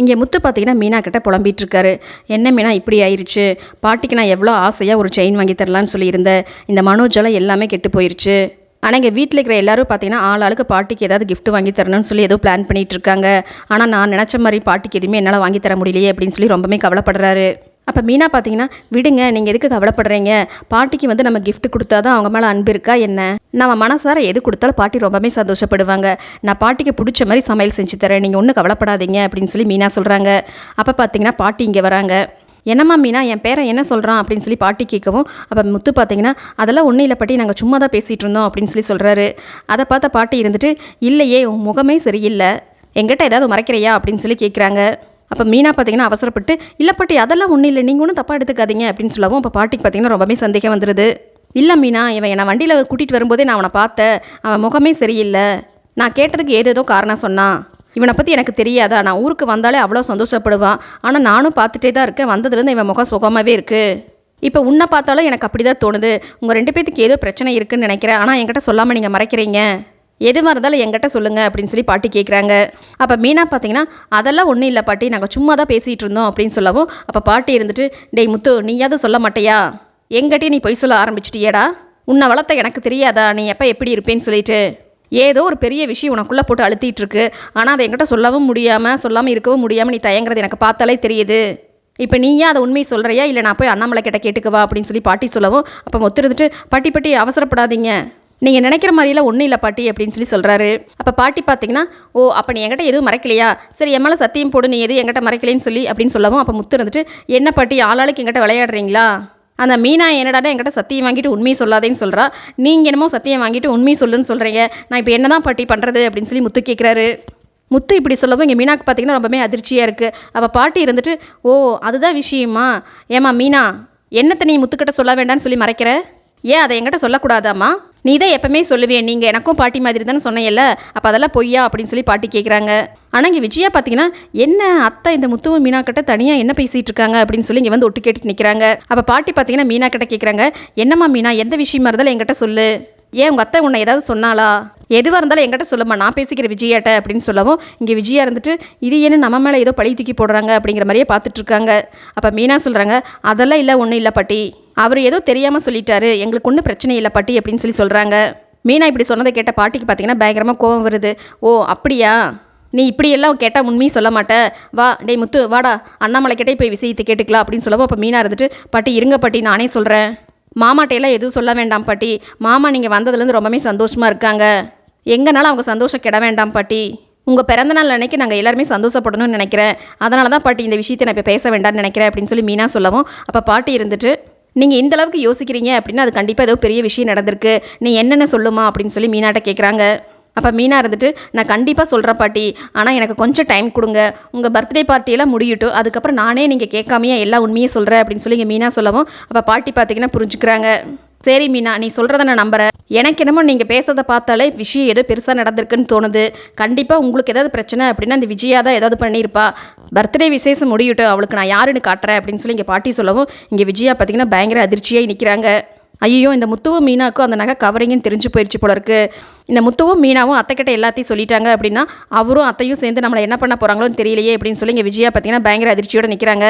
இங்கே முத்து பார்த்தீங்கன்னா மீனா கிட்ட புலம்பிட்டு இருக்காரு என்ன மீனா இப்படி ஆயிருச்சு? பாட்டிக்கு நான் எவ்வளோ ஆசையாக ஒரு செயின் வாங்கி தரலான்னு சொல்லியிருந்தேன் இந்த மனோஜெல்லாம் எல்லாமே கெட்டு போயிருச்சு. ஆனால் எங்கள் வீட்டில் இருக்கிற எல்லாரும் பார்த்தீங்கன்னா ஆள் ஆளுக்கு பாட்டிக்கு ஏதாவது கிஃப்ட் வாங்கி தரணும்னு சொல்லி ஏதோ பிளான் பண்ணிகிட்டு இருக்காங்க ஆனால் நான் நினச்ச மாதிரி பாட்டிக்கு எதுவுமே என்னால் வாங்கி தர முடியலையே அப்படின்னு சொல்லி ரொம்பவே கவலைப்படுறாரு. அப்போ மீனா பார்த்தீங்கன்னா விடுங்க நீங்கள் எதுக்கு கவலைப்படுறீங்க? பாட்டிக்கு வந்து நம்ம கிஃப்ட் கொடுத்தா தான் அவங்க மேலே அன்பு இருக்கா என்ன? நம்ம மனசார எது கொடுத்தாலும் பாட்டி ரொம்பவே சந்தோஷப்படுவாங்க. நான் பாட்டிக்கு பிடிச்ச மாதிரி சமையல் செஞ்சு தரேன். நீங்கள் ஒன்றும் கவலைப்படாதீங்க அப்படின்னு சொல்லி மீனா சொல்கிறாங்க அப்போ பார்த்தீங்கன்னா பாட்டி இங்கே வராங்க. என்னம்மா மீனா என் பேரன் என்ன சொல்கிறான் அப்படின்னு சொல்லி பாட்டி கேட்கவும் அப்போ முத்து பார்த்தீங்கன்னா அதெல்லாம் ஒன்றும் இல்லை பாட்டி நாங்கள் சும்மா தான் பேசிகிட்டு இருந்தோம் அப்படின்னு சொல்லி சொல்கிறாரு அதை பார்த்த பாட்டி இருந்துட்டு இல்லையே உன் முகமே சரியில்லை. எங்கிட்ட ஏதாவது மறைக்கிறியா? அப்படின்னு சொல்லி கேட்குறாங்க அப்போ மீனா பார்த்தீங்கன்னா அவசரப்பட்டு இல்லை பாட்டி அதெல்லாம் ஒன்றும் இல்லை நீங்கள் ஒன்றும் தப்பாக எடுத்துக்காதீங்க அப்படின்னு சொல்லவும் அப்போ பாட்டிக்கு பார்த்தீங்கன்னா ரொம்பவே சந்தேகம் வந்துடுது இல்லை மீனா இவன் என்னை வண்டியில் கூட்டிகிட்டு வரும்போதே நான் அவனை பார்த்தேன். அவன் முகமே சரியில்லை. நான் கேட்டதுக்கு ஏதேதோ காரணம் சொன்னான். இவனை பற்றி எனக்கு தெரியாதா? நான் ஊருக்கு வந்தாலே அவ்வளோ சந்தோஷப்படுவான். ஆனால் நானும் பார்த்துட்டே தான் இருக்கேன். வந்ததுலேருந்து இவன் முகம் சுகமாகவே இருக்குது இப்போ உன்னை பார்த்தாலும் எனக்கு அப்படி தான் தோணுது. உங்கள் ரெண்டு பேத்துக்கு ஏதோ பிரச்சனை இருக்குதுன்னு நினைக்கிறேன். ஆனால் என்கிட்ட சொல்லாமல் நீங்கள் மறைக்கிறீங்க. எதுவாக இருந்தாலும் எங்கிட்ட சொல்லுங்கள் அப்படின்னு சொல்லி பாட்டி கேட்குறாங்க அப்போ மீனா பார்த்தீங்கன்னா அதெல்லாம் ஒன்றும் இல்லை பாட்டி நாங்கள் சும்மா தான் பேசிகிட்டு இருந்தோம் அப்படின்னு சொல்லவும் அப்போ பாட்டி இருந்துட்டு டேய் முத்து நீயாவது சொல்ல மாட்டியா? எங்கிட்டே நீ பொய் சொல்ல ஆரம்பிச்சிட்டியேடா? உன்னை வளர்த்த எனக்கு தெரியாதா? நீ எப்போ எப்படி இருப்பேன்னு சொல்லிட்டு. ஏதோ ஒரு பெரிய விஷயம் உனக்குள்ளே போட்டு அழுத்திட்டு இருக்கு. ஆனால் அதை என்கிட்ட சொல்லவும் முடியாமல் சொல்லாமல் இருக்கவும் முடியாமல் நீ தயங்குறது எனக்கு பார்த்தாலே தெரியுது. இப்போ நீயே அதை உண்மையை சொல்கிறியா இல்லை நான் போய் அண்ணாமலை கிட்ட கேட்டுக்கவா? அப்படின்னு சொல்லி பாட்டி சொல்லவும் அப்போ ஒத்துருந்துட்டு பாட்டி பாட்டி அவசரப்படாதீங்க. நீங்கள் நினைக்கிற மாதிரியெல்லாம் ஒன்றும் இல்லை பாட்டி அப்படின்னு சொல்லி சொல்கிறாரு அப்போ பாட்டி பார்த்தீங்கன்னா ஓ அப்போ நீ என்கிட்ட எதுவும் மறைக்கலையா? சரி என் மேலே சத்தியம் போடு நீ எதுவும் என்கிட்ட மறைக்கலைன்னு சொல்லி அப்படின்னு சொல்லவும் அப்போ முத்து இருந்துட்டு என்ன பாட்டி ஆளாளுக்கு என்கிட்ட விளையாடுறீங்களா? அந்த மீனா என்னடாடா என்கிட்ட சத்தியம் வாங்கிட்டு உண்மையை சொல்லாதேன்னு சொல்கிறா நீங்கள் என்னமோ சத்தியம் வாங்கிட்டு உண்மையை சொல்லுன்னு சொல்கிறீங்க நான் இப்போ என்ன தான் பாட்டி பண்ணுறது அப்படின்னு சொல்லி முத்து கேட்குறாரு முத்து இப்படி சொல்லவும் இங்கே மீனாக்கு பார்த்தீங்கன்னா ரொம்பவே அதிர்ச்சியாக இருக்குது அப்போ பாட்டி இருந்துட்டு ஓ அதுதான் விஷயமா? ஏமா மீனா என்னத்தை நீ முத்துக்கிட்ட சொல்ல வேண்டாம்னு சொல்லி மறைக்கிற? ஏன் அதை என்கிட்ட சொல்லக்கூடாதாம்மா? நீ தான் எப்பவுமே சொல்லுவேன் நீங்கள் எனக்கும் பாட்டி மாதிரி தானே சொன்னையல்ல. அப்போ அதெல்லாம் பொய்யா அப்படின்னு சொல்லி பாட்டி கேட்குறாங்க ஆனால் இங்கே விஜயா பார்த்தீங்கன்னா என்ன அத்தை இந்த முத்துவ மீனா கிட்ட தனியாக என்ன பேசிகிட்டு இருக்காங்க அப்படின்னு சொல்லி இங்கே வந்து ஒட்டு கேட்டுட்டு நிற்கிறாங்க அப்போ பாட்டி பார்த்தீங்கன்னா மீனா கிட்ட கேட்குறாங்க என்னம்மா மீனா எந்த விஷயமா இருந்தாலும் என்கிட்ட சொல்லு. ஏன் உங்கள் அத்தை உன்னை ஏதாவது சொன்னாளா? எதுவாக இருந்தாலும் எங்கிட்ட சொல்லுமா நான் பேசிக்கிற விஜயாட்ட அப்படின்னு சொல்லவும் இங்கே விஜயா இருந்துட்டு இது ஏன்னு நம்ம மேலே ஏதோ பழி தூக்கி போடுறாங்க அப்படிங்கிற மாதிரியே பார்த்துட்ருக்காங்க அப்போ மீனா சொல்கிறாங்க அதெல்லாம் இல்லை ஒன்றும் இல்லை பாட்டி. அவர் ஏதோ தெரியாமல் சொல்லிட்டாரு. எங்களுக்கு ஒன்றும் பிரச்சனை இல்லை பாட்டி அப்படின்னு சொல்லி சொல்கிறாங்க மீனா இப்படி சொன்னதை கேட்ட பாட்டிக்கு பார்த்தீங்கன்னா பயங்கரமாக கோவம் வருது. ஓ அப்படியா? நீ இப்படியெல்லாம் கேட்டால் உண்மையும் சொல்ல மாட்ட. வா டேய் முத்து வாடா. அண்ணாமலை கிட்டே போய் விஷயத்தை கேட்டுக்கலாம் அப்படின்னு சொல்லவும் அப்போ மீனா இருந்துட்டு பாட்டி இருங்க பாட்டி நானே சொல்கிறேன் மாமாட்டையெல்லாம் எதுவும் சொல்ல வேண்டாம் பாட்டி. மாமா நீங்கள் வந்ததுலேருந்து ரொம்பவே சந்தோஷமாக இருக்காங்க. எங்கனாலும் அவங்க சந்தோஷம் கெட வேண்டாம் பாட்டி. உங்கள் பிறந்த நாள் அன்னைக்கு நாங்கள் எல்லாருமே சந்தோஷப்படணும்னு நினைக்கிறேன். அதனால தான் பாட்டி இந்த விஷயத்தை நான் இப்போ பேச வேண்டாம்னு நினைக்கிறேன் அப்படின்னு சொல்லி மீனா சொல்லவும். அப்போ பாட்டி இருந்துட்டு நீங்கள் இந்த அளவுக்கு யோசிக்கிறீங்க அப்படின்னா அது கண்டிப்பாக ஏதோ பெரிய விஷயம் நடந்திருக்கு. நீ என்னென்ன சொல்லுமா? அப்படின்னு சொல்லி மீனாட்ட கேட்குறாங்க அப்போ மீனா இருந்துட்டு நான் கண்டிப்பாக சொல்கிறேன் பாட்டி. ஆனால் எனக்கு கொஞ்சம் டைம் கொடுங்க. உங்கள் பர்த்டே பார்ட்டியெல்லாம் முடியட்டும். அதுக்கப்புறம் நானே நீங்கள் கேட்காமையே எல்லா உண்மையும் சொல்கிறேன் அப்படின்னு சொல்லி இங்கே மீனா சொல்லவும் அப்போ பாட்டி பார்த்தீங்கன்னா புரிஞ்சுக்கிறாங்க. சரி மீனா நீ சொல்கிறத நான் நம்புறேன். எனக்கு என்னமோ நீங்கள் பேசுறதை பார்த்தாலே விஷயம் ஏதோ பெருசாக நடந்திருக்குன்னு தோணுது. கண்டிப்பாக உங்களுக்கு ஏதாவது பிரச்சனை அப்படின்னா அந்த விஜயா தான் ஏதாவது பண்ணியிருப்பா. பர்த்டே விசேஷம் முடியட்டும். அவளுக்கு நான் யாருன்னு காட்டுறேன் அப்படின்னு சொல்லி இங்கே பாட்டி சொல்லவும் இங்கே விஜயா பார்த்தீங்கன்னா பயங்கர அதிர்ச்சியாக நிற்கிறாங்க ஐயோ இந்த முத்துவும் மீனாக்கும் அந்த நகை கவரிங்கன்னு தெரிஞ்சு போயிடுச்சு போல இருக்குது இந்த முத்துவும் மீனாவும் அத்தைக்கிட்ட எல்லாத்தையும் சொல்லிட்டாங்க அப்படின்னா அவரும் அத்தையும் சேர்ந்து நம்மளை என்ன பண்ண போகிறாங்களோன்னு தெரியலையே அப்படின்னு சொல்லி இங்கே விஜயா பார்த்தீங்கன்னா பயங்கர அதிர்ச்சியோடு நிற்கிறாங்க